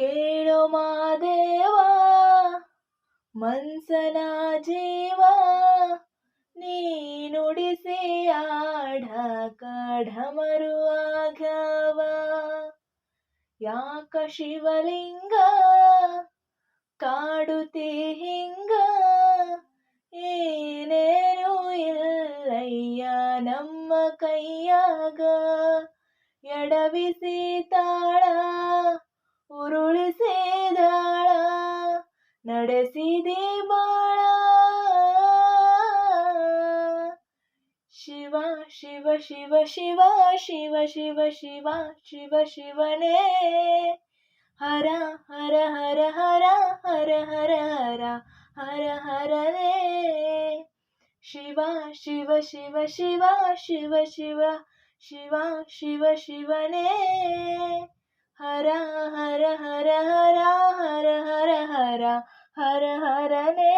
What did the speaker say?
ಕೇಳೋ ಮಾದೇವ ಮನ್ಸನ ಜೀವ, ನೀನುಡಿಸಿ ಆಢ ಕಢಮರು ಆಘವ ಯಾಕ ಶಿವಲಿಂಗ, ಕಾಡುತಿ ಹಿಂಗ, ಏನೇನು ಇಲ್ಲಯ್ಯ ನಮ್ಮ ಕೈಯಾಗ. ಎಡವಿಸಿ ತಾಳ ನಡೆಸಿದಿ ಬಾಳ ಶಿವ ಶಿವ ಶಿವ ಶಿವ ಶಿವ ಶಿವ ಶಿವ ಶಿವ ಶಿವನೇ ಹರ ಹರ ಹರ ಹರ ಹರ ಹರ ಹರ ಹರ ಹರನೇ ಶಿವ ಶಿವ ಶಿವ ಶಿವ ಶಿವ ಶಿವ ಶಿವ ಶಿವ ಶಿವನೇ ಹರ ಹರ ஹர ஹரனே